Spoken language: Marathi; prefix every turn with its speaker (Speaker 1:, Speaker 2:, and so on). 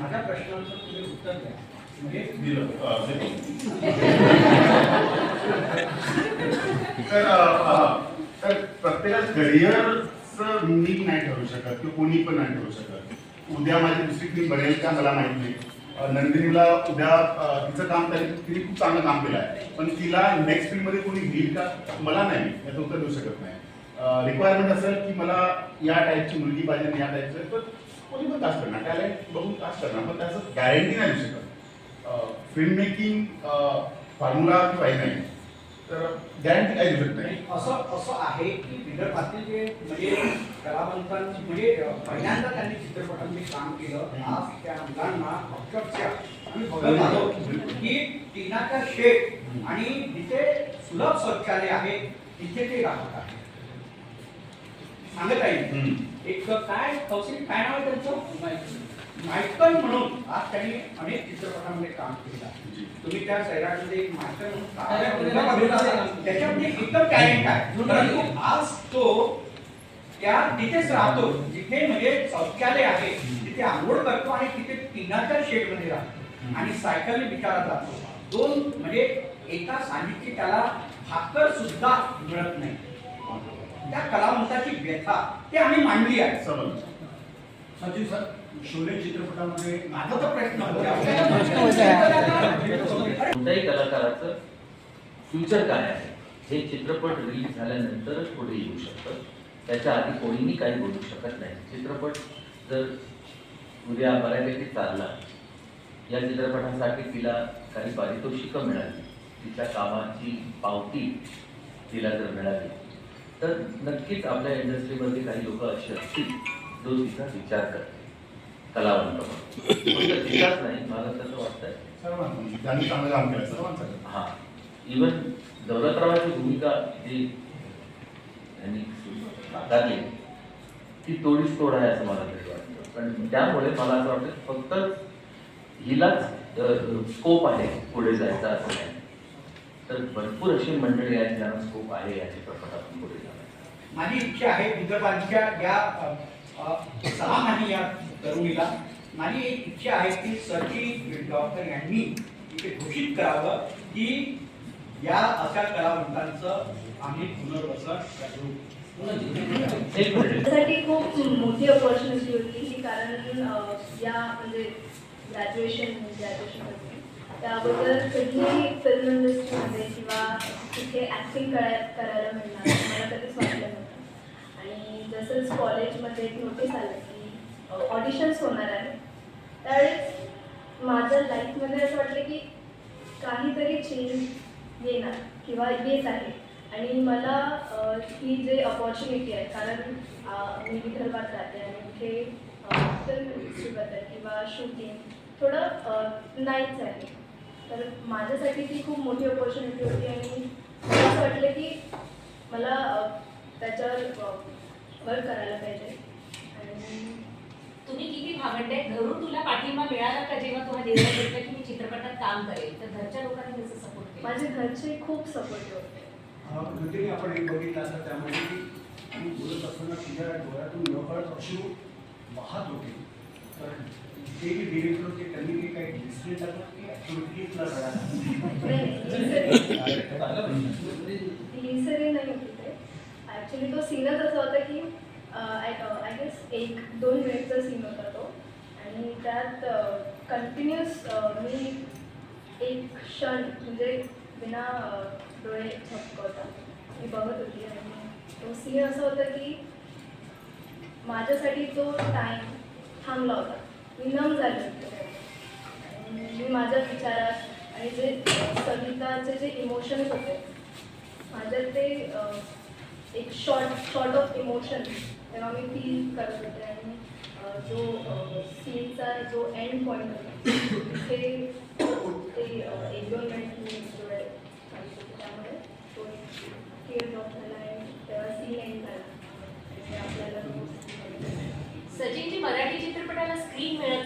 Speaker 1: माझ्या प्रश्नांचं तुम्ही उत्तर द्या. म्हणजे
Speaker 2: दिलं. तर तर प्रत्येकाच करिअरचं मी नाही ठरवू शकत किंवा कोणी पण नाही ठरवू शकत. उद्या माझी दुसरी टीम बनेल का मला माहीत नाही. नंदिनीला उद्या तिचं काम त्याने तिने खूप चांगलं काम केलं आहे. पण तिला नेक्स्ट फील्डमध्ये कोणी घेईल का? मला नाही याचं उत्तर देऊ शकत नाही. रिक्वायरमेंट असेल की मला या टाईपची मुलगी पाहिजे या टाईपचं तर कोणी पण कास्ट करणार. टॅलेंट बघून कास्ट करणार. पण त्याचं गॅरंटी नाही देऊ शकत फिल्म मेकिंग फॉर्म्युला किंवा हे नाही. तर गॅरंटी काही देऊ शकत नाही
Speaker 1: असं असं आहे की विदर्भातील जे म्हणजे कलावंतांची म्हणजे पहिल्यांदा त्यांनी चित्रपटांमध्ये काम केलं आज त्या मुलांना अक्षरशः की टीनाचा शेड आणि जिथे सुलभ शौचालय आहे तिथे ते राहत आहे. सांगत आहे. एक काय कौशल्य काय नाव आहे त्यांचं? मायकल म्हणून. आज त्यांनी अनेक चित्रपटांमध्ये काम केलं. तुम्ही त्या सैराटमध्ये एक मास्टर म्हणून. त्याच्यामध्ये एकदम टॅलेंट आहे. परंतु आज तो त्या तिथेच राहतो. जिथे म्हणजे शौचालय आहे तिथे आंघोळ करतो आणि तिथे टिनाच्या शेडमध्ये राहतो आणि सायकलने विचारात जातो. दोन म्हणजे एका सांगितली त्याला भाकर सुद्धा मिळत नाही. त्या कलावंताची व्यथा ते आम्ही मांडली आहे.
Speaker 2: समज
Speaker 3: सचिन सर शोले चित्रपटामध्ये
Speaker 1: माझा तर प्रश्न होता.
Speaker 4: कोणत्याही कलाकाराचं फ्युचर काय आहे? हे चित्रपट रिलीज झाल्यानंतरच पुढे येऊ शकतं. त्याच्या आधी कोणीही काही बोलू शकत नाही. चित्रपट जर उद्या बऱ्यापैकी चालला या चित्रपटासाठी तिला काही पारितोषिकं मिळाली. तिच्या कामाची पावती तिला जर मिळाली तर नक्कीच आपल्या इंडस्ट्रीमध्ये काही लोक असे असतील जो तिचा विचार करतील. कलावंत तिचाच नाही मला तसं वाटतंय. हा. इवन दौलतरावाची भूमिका जी यांनी साकारली ती तोडीस तोड आहे असं मला तरी वाटतं. पण त्यामुळे मला असं वाटतं फक्त हिलाच स्कोप आहे पुढे जायचा असं नाही. तर भरपूर अशी मंडळी आहेत ज्यांना स्कोप आहे या चित्रपटातून पुढे
Speaker 1: माझी इच्छा आहे विदर्भांच्या या सलाम आहे या तरुणीला. माझी एक इच्छा आहे की सरची डॉक्टर यांनी इथे घोषित करावं की या अशा कलावंतांचं आम्ही पुनर्वसन करू.
Speaker 5: त्यासाठी खूप मोठी ऑपॉर्च्युनिटी होती की कारण या म्हणजे ग्रॅज्युएशन ग्रॅज्युएशन होती त्याबद्दल कधीही फिल्म ॲक्टिंग कराय करायला मिळणार. मला कधीच वाटलं नव्हतं आणि जसंच कॉलेजमध्ये एक नोटीस आलं की ऑडिशन्स होणार आहे त्यावेळेस माझ्या लाईफमध्ये असं वाटलं की काहीतरी चेंज येणार किंवा येत आहे. आणि मला ही जे अपॉर्च्युनिटी आहे कारण मी विदर्भात राहते आणि इथे फिल्म इंडस्ट्रीबद्दल किंवा शूटिंग थोडं अ, नाहीच आहे. तर माझ्यासाठी ती खूप मोठी अपॉर्च्युनिटी होती आणि असं वाटलं की मला त्याच्यावर वर्क करायला पाहिजे. आणि
Speaker 6: तुम्ही किती भावंडे घरून तुला पाठिंबा मिळाला का जेव्हा तुला निर्णय घेतला की मी चित्रपटात काम करेल तर घरच्या लोकांनी कसं सपोर्ट केलं.
Speaker 5: माझे घरचे खूप सपोर्टिव्ह होते
Speaker 3: आपण एक बघितलं असं त्यामध्ये की बोलत असताना तिच्या डोळ्यातून नकळत अश्रू वाहत होते.
Speaker 5: ॲक्च्युली तो सीनच असा होता की आय आय गेस एक दोन मिनिटचा सीन होता तो. आणि त्यात कंटिन्युअस मी एक क्षण म्हणजे बिना डोळे होता मी बघत होती. आणि तो सीन असं होतं की माझ्यासाठी तो टाईम थांबला होता. नम झाले होते. मी माझ्या विचारात आणि जे संगीताचे जे इमोशन्स होते माझ्या ते एक शॉर्ट शॉर्ट ऑफ इमोशन तेव्हा मी फील करत होते आणि जो सीनचा जो एंड पॉईंट होता ते ते एन्जॉयमेंट मी एन्जॉय त्यामुळे तो टीयर ड्रॉप झाला आहे तेव्हा सीन एंड झाला. आपल्याला
Speaker 6: सचिनची வீண் விளக்கு